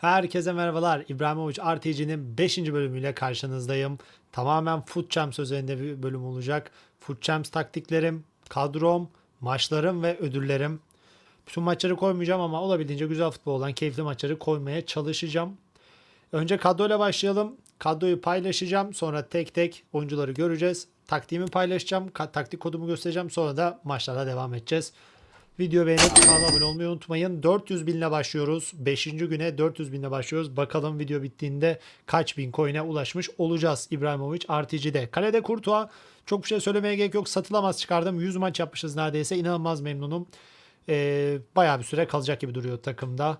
Herkese merhabalar. İbrahimovic RTG'nin 5. bölümüyle karşınızdayım. Tamamen Foot Champs üzerinde bir bölüm olacak. Foot Champs taktiklerim, kadrom, maçlarım ve ödüllerim. Bütün maçları koymayacağım ama olabildiğince güzel futbol olan keyifli maçları koymaya çalışacağım. Önce kadroyla başlayalım. Kadroyu paylaşacağım. Sonra tek tek oyuncuları göreceğiz. Taktiğimi paylaşacağım. taktik kodumu göstereceğim. Sonra da maçlara devam edeceğiz. Video beğenip kanala abone olmayı unutmayın. 400 binle başlıyoruz. 5. güne 400 binle başlıyoruz. Bakalım video bittiğinde kaç bin coin'e ulaşmış olacağız İbrahimovic RTG'de. Kalede Kurtuğa çok bir şey söylemeye gerek yok. Satılamaz çıkardım. 100 maç yapmışız neredeyse. İnanılmaz memnunum. Ee, bayağı bir süre kalacak gibi duruyor takımda.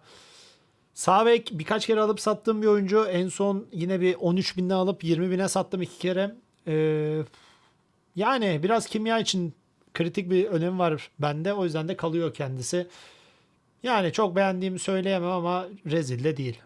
Sağ bek birkaç kere alıp sattığım bir oyuncu. En son yine bir 13 binden alıp 20 bine sattım iki kere. Ee, yani biraz kimya için kritik bir önemi var bende. O yüzden de kalıyor kendisi. Yani çok beğendiğimi söyleyemem ama rezil de değil.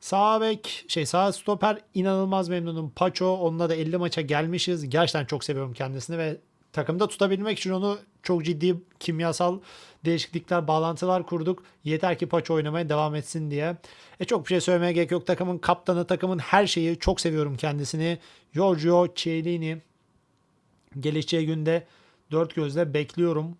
Sağ bek, şey sağ stoper inanılmaz memnunum. Paço onunla da 50 maça gelmişiz. Gerçekten çok seviyorum kendisini ve takımda tutabilmek için onu çok ciddi kimyasal değişiklikler, bağlantılar kurduk. Yeter ki Paço oynamaya devam etsin diye. E çok bir şey söylemeye gerek yok. Takımın kaptanı, takımın her şeyi çok seviyorum kendisini. Giorgio Chiellini geleceği günde dört gözle bekliyorum.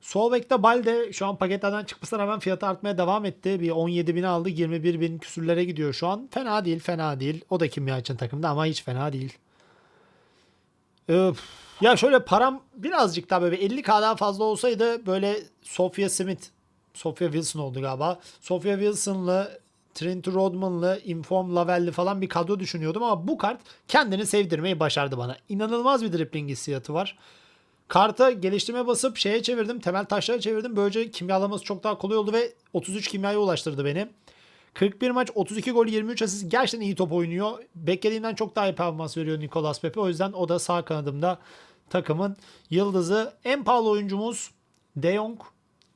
Sol bekte Balde şu an paketlerden çıkmasına rağmen fiyatı artmaya devam etti. Bir 17 bin aldı 21 bin küsürlere gidiyor şu an. Fena değil fena değil. O da kimya için takımda ama hiç fena değil. Öf. Ya şöyle param birazcık daha böyle 50k'dan fazla olsaydı böyle Sofia Smith, Sofia Wilson oldu galiba. Sofia Wilson'lı, Trent Rodman'lı, Inform Lavelli falan bir kadro düşünüyordum ama bu kart kendini sevdirmeyi başardı bana. İnanılmaz bir dribbling hissiyatı var. Karta geliştirme basıp şeye çevirdim. Temel taşlara çevirdim. Böylece kimyalaması çok daha kolay oldu ve 33 kimyaya ulaştırdı beni. 41 maç 32 gol 23 asist gerçekten iyi top oynuyor. Beklediğimden çok daha iyi performans veriyor Nicolas Pepe. O yüzden o da sağ kanadımda takımın yıldızı. En pahalı oyuncumuz De Jong.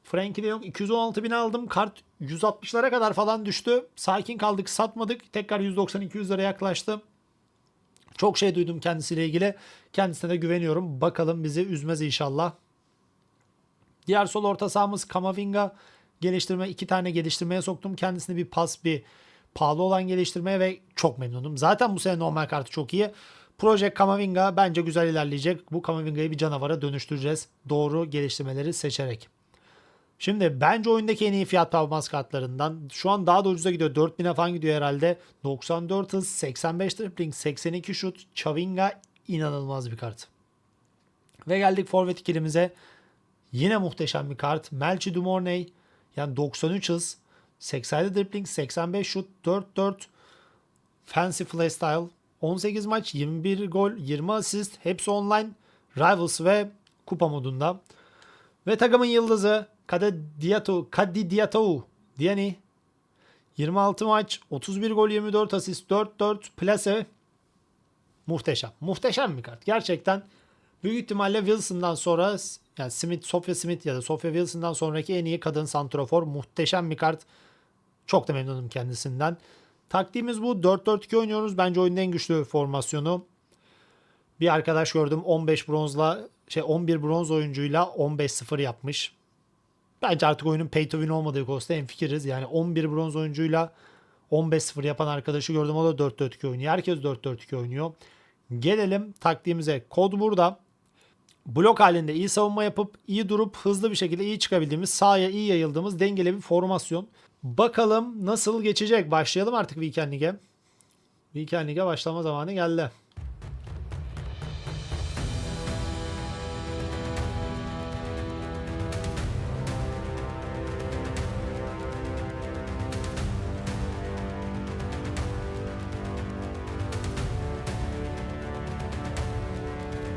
Frankie De Jong 216 bin aldım. Kart 160'lara kadar falan düştü. Sakin kaldık satmadık. Tekrar 190-200 lira yaklaştı. Çok şey duydum kendisiyle ilgili. Kendisine de güveniyorum. Bakalım bizi üzmez inşallah. Diğer sol orta sahamız Kamavinga geliştirme iki tane geliştirmeye soktum. Kendisini bir pas bir pahalı olan geliştirmeye ve çok memnunum. Zaten bu sene normal kartı çok iyi. Proje Kamavinga bence güzel ilerleyecek. Bu Kamavinga'yı bir canavara dönüştüreceğiz. Doğru geliştirmeleri seçerek. Şimdi bence oyundaki en iyi fiyat performans kartlarından. Şu an daha da ucuza gidiyor. 4000'e falan gidiyor herhalde. 94 hız, 85 dribbling, 82 şut. Chavinga inanılmaz bir kart. Ve geldik forvet ikilimize. Yine muhteşem bir kart. Melchi Dumornay. Yani 93 hız, 87 dribbling, 85 şut, 4-4 fancy playstyle. 18 maç, 21 gol, 20 asist. Hepsi online. Rivals ve kupa modunda. Ve takımın yıldızı Kade Diato, Kadi Diatou Diani 26 maç, 31 gol, 24 asist, 4-4 plase. Muhteşem. Muhteşem bir kart. Gerçekten büyük ihtimalle Wilson'dan sonra yani Smith, Sofia Smith ya da Sofia Wilson'dan sonraki en iyi kadın santrofor. Muhteşem bir kart. Çok da memnunum kendisinden. Taktiğimiz bu. 4-4-2 oynuyoruz. Bence oyunun en güçlü formasyonu. Bir arkadaş gördüm 15 bronzla şey 11 bronz oyuncuyla 15-0 yapmış. Bence artık oyunun pay to win olmadığı konusunda en fikiriz. Yani 11 bronz oyuncuyla 15-0 yapan arkadaşı gördüm. O da 4-4-2 oynuyor. Herkes 4-4-2 oynuyor. Gelelim taktiğimize. Kod burada. Blok halinde iyi savunma yapıp iyi durup hızlı bir şekilde iyi çıkabildiğimiz sahaya iyi yayıldığımız dengeli bir formasyon. Bakalım nasıl geçecek. Başlayalım artık Weekend Lig'e. Weekend Lig'e başlama zamanı geldi.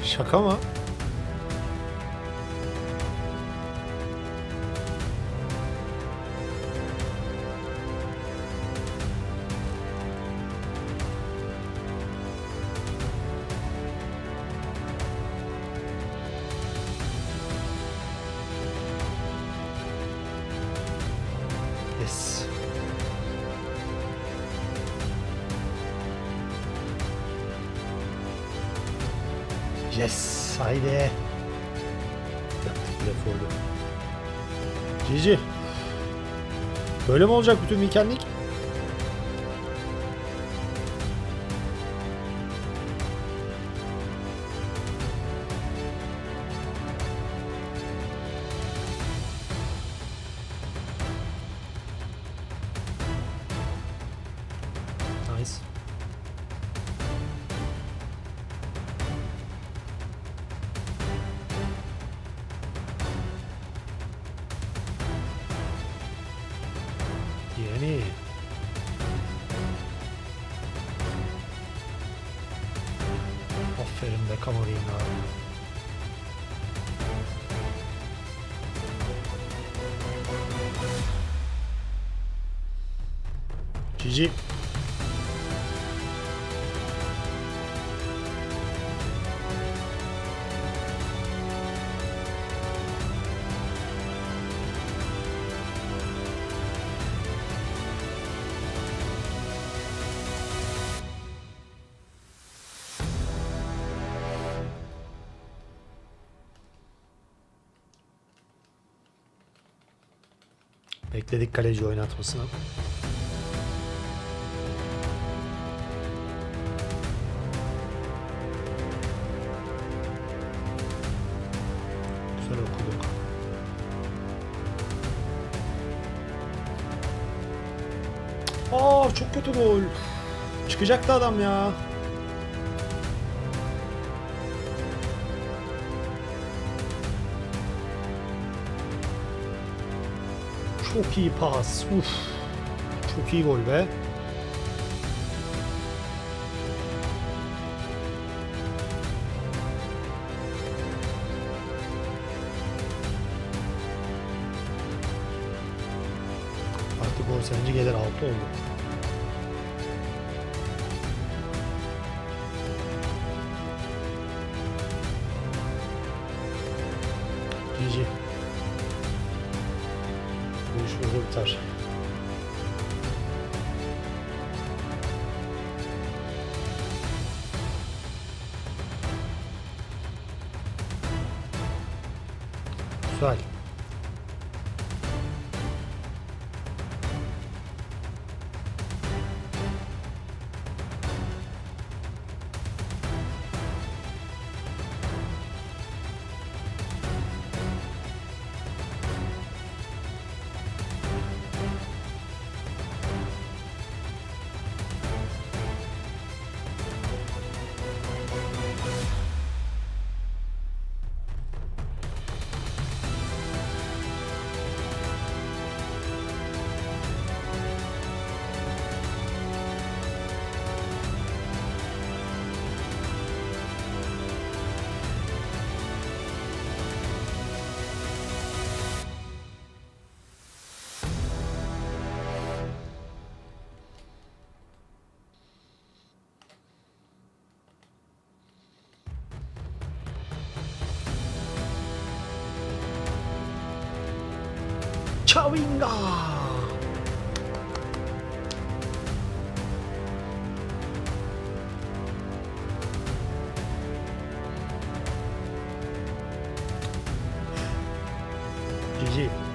Şaka mı? Bile fordu. GG. Böyle mi olacak bütün weekendlik? Yani. Aferin be Kamavinga. GG. Bekledik kaleci oynatmasına. Güzel okuduk. Aa çok kötü gol. Çıkacaktı adam ya. Çok iyi pas. Uf. Çok iyi gol be. Artık gol sayınca gelir 6 oldu. GG. abrazos. Çavinga. GG.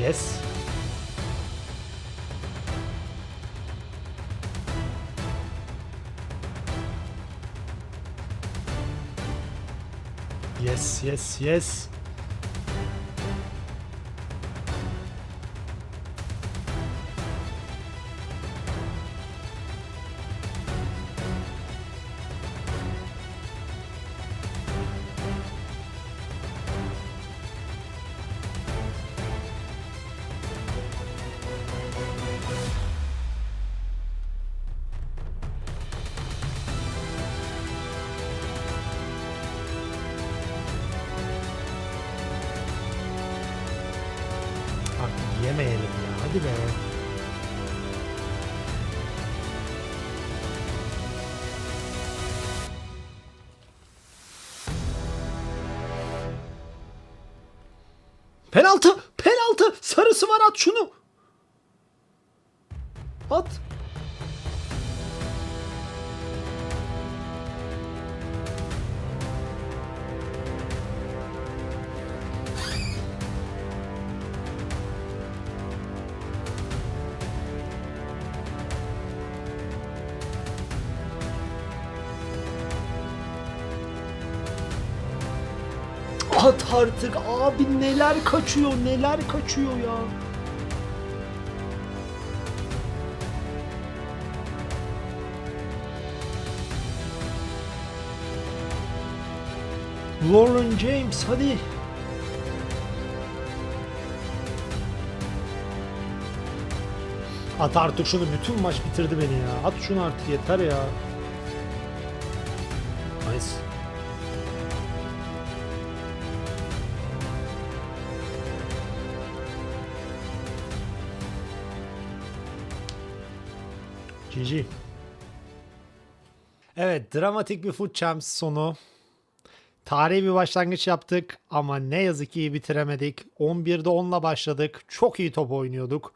Yes. Yes, yes, yes. Penaltı! Penaltı! Sarısı var at şunu. At. At artık abi neler kaçıyor neler kaçıyor ya. Lauren James hadi. At artık şunu bütün maç bitirdi beni ya. At şunu artık yeter ya. GG. Evet, dramatik bir Foot Champs sonu. Tarihi bir başlangıç yaptık ama ne yazık ki iyi bitiremedik. 11'de 10'la başladık. Çok iyi top oynuyorduk.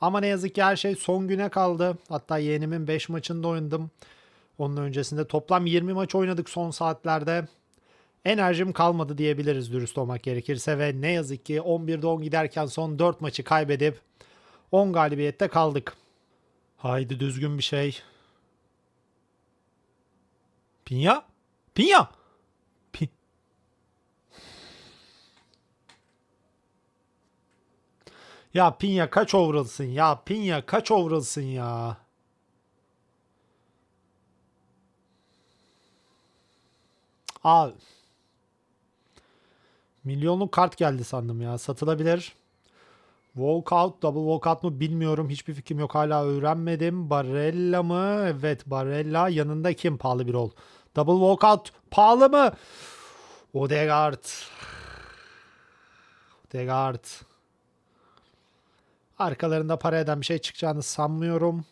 Ama ne yazık ki her şey son güne kaldı. Hatta yeğenimin 5 maçında oynadım. Onun öncesinde toplam 20 maç oynadık son saatlerde. Enerjim kalmadı diyebiliriz dürüst olmak gerekirse ve ne yazık ki 11'de 10 giderken son 4 maçı kaybedip 10 galibiyette kaldık. Haydi düzgün bir şey. Pinya? Pinya! Pi- ya Pinya kaç overall'sın ya? Pinya kaç overall'sın ya? Abi. Milyonluk kart geldi sandım ya. Satılabilir. Walkout, double walkout mu bilmiyorum. Hiçbir fikrim yok. Hala öğrenmedim. Barella mı? Evet Barella. Yanında kim? Pahalı bir ol. Double walkout pahalı mı? Odegaard. Odegaard. Arkalarında para eden bir şey çıkacağını sanmıyorum.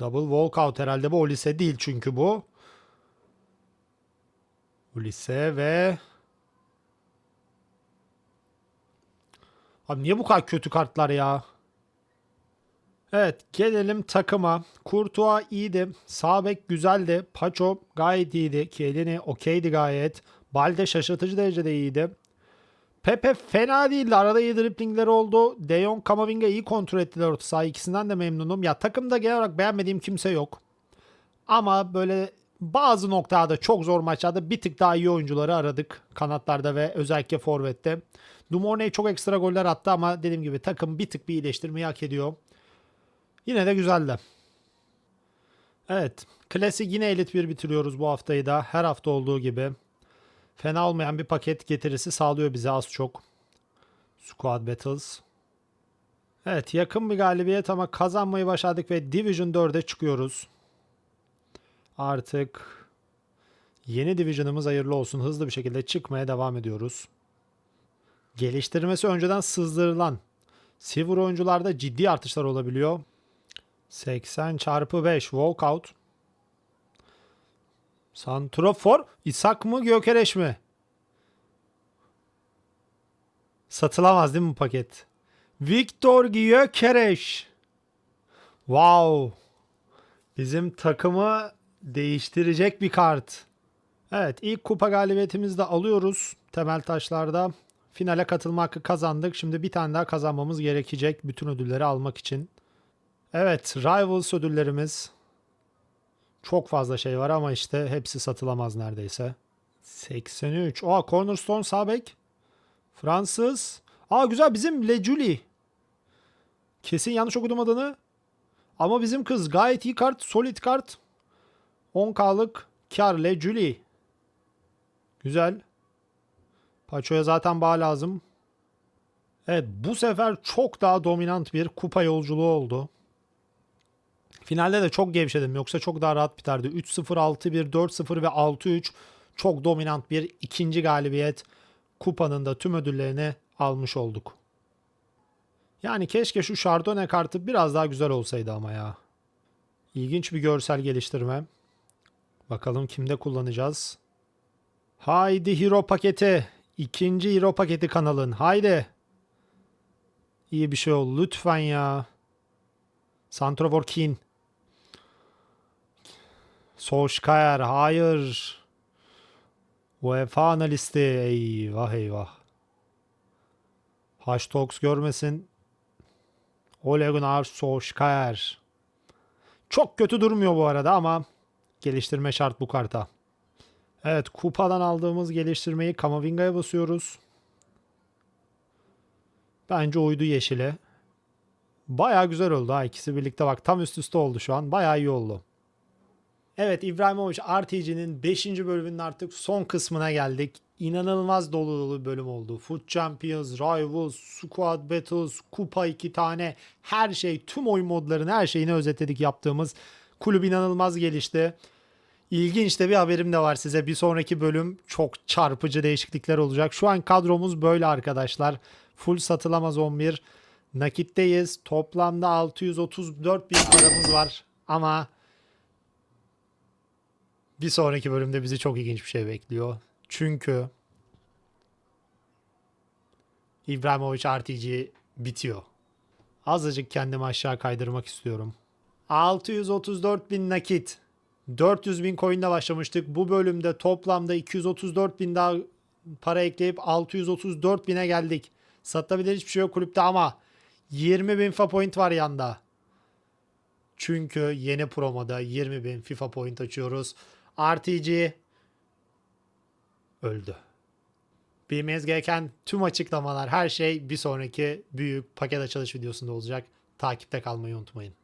Double walkout herhalde bu. O lise değil çünkü bu. Ulise ve Abi niye bu kadar kötü kartlar ya? Evet gelelim takıma. Kurtuğa iyiydi. Sabek güzeldi. Paço gayet iyiydi. Kielini okeydi gayet. Balde şaşırtıcı derecede iyiydi. Pepe fena değildi. Arada iyi driplingleri oldu. De Jong, Kamavinga iyi kontrol ettiler orta saha. İkisinden de memnunum. Ya takımda genel olarak beğenmediğim kimse yok. Ama böyle bazı noktada çok zor maçlarda bir tık daha iyi oyuncuları aradık. Kanatlarda ve özellikle forvette. Dumornay çok ekstra goller attı ama dediğim gibi takım bir tık bir iyileştirmeyi hak ediyor. Yine de güzeldi. Evet. Klasik yine elit bir bitiriyoruz bu haftayı da. Her hafta olduğu gibi. Fena olmayan bir paket getirisi sağlıyor bize az çok. Squad Battles. Evet yakın bir galibiyet ama kazanmayı başardık ve Division 4'e çıkıyoruz. Artık yeni division'ımız hayırlı olsun. Hızlı bir şekilde çıkmaya devam ediyoruz. Geliştirmesi önceden sızdırılan Silver oyuncularda ciddi artışlar olabiliyor. 80 çarpı 5 walkout. Santrofor İshak mı Gökereş mi? Satılamaz değil mi bu paket? Viktor Gyökeres. Wow. Bizim takımı değiştirecek bir kart. Evet ilk kupa galibiyetimizi de alıyoruz temel taşlarda. Finale katılma hakkı kazandık. Şimdi bir tane daha kazanmamız gerekecek bütün ödülleri almak için. Evet Rivals ödüllerimiz. Çok fazla şey var ama işte hepsi satılamaz neredeyse. 83. Aa Cornerstone Sabek. Fransız. Aa güzel bizim Le Julie. Kesin yanlış okudum adını. Ama bizim kız gayet iyi kart. Solid kart. 10K'lık kar Le Julie. Güzel. Paço'ya zaten bağ lazım. Evet bu sefer çok daha dominant bir kupa yolculuğu oldu. Finalde de çok gevşedim. Yoksa çok daha rahat biterdi. 3-0, 6-1, 4-0 ve 6-3. çok dominant bir ikinci galibiyet. Kupanın da tüm ödüllerini almış olduk. Yani keşke şu Chardonnay kartı biraz daha güzel olsaydı ama ya. İlginç bir görsel geliştirme. Bakalım kimde kullanacağız. Haydi Hero paketi. İkinci Hero paketi kanalın. Haydi. İyi bir şey ol. Lütfen ya. Santrofor Keane. Solskjaer. Hayır. UEFA analisti. Eyvah eyvah. Hashtox görmesin. Ole Gunnar Solskjaer. Çok kötü durmuyor bu arada ama geliştirme şart bu karta. Evet kupadan aldığımız geliştirmeyi Kamavinga'ya basıyoruz. Bence uydu yeşile. Baya güzel oldu ha ikisi birlikte bak tam üst üste oldu şu an. Baya iyi oldu. Evet İbrahimovic RTG'nin 5. bölümünün artık son kısmına geldik. İnanılmaz dolu dolu bir bölüm oldu. Food Champions, Rivals, Squad Battles, Kupa 2 tane her şey tüm oyun modlarını her şeyini özetledik yaptığımız. Kulüp inanılmaz gelişti. İlginç de bir haberim de var size. Bir sonraki bölüm çok çarpıcı değişiklikler olacak. Şu an kadromuz böyle arkadaşlar. Full satılamaz 11. Nakitteyiz. Toplamda 634 bin paramız var. Ama bir sonraki bölümde bizi çok ilginç bir şey bekliyor. Çünkü İbrahimovic RTG bitiyor. Azıcık kendimi aşağı kaydırmak istiyorum. 634 bin nakit. 400 bin coin'le başlamıştık. Bu bölümde toplamda 234 bin daha para ekleyip 634 bine geldik. Satabilir hiçbir şey yok kulüpte ama 20 bin FIFA point var yanda. Çünkü yeni promoda 20 bin FIFA point açıyoruz. RTG öldü. Bilmeniz gereken tüm açıklamalar, her şey bir sonraki büyük paket açılış videosunda olacak. Takipte kalmayı unutmayın.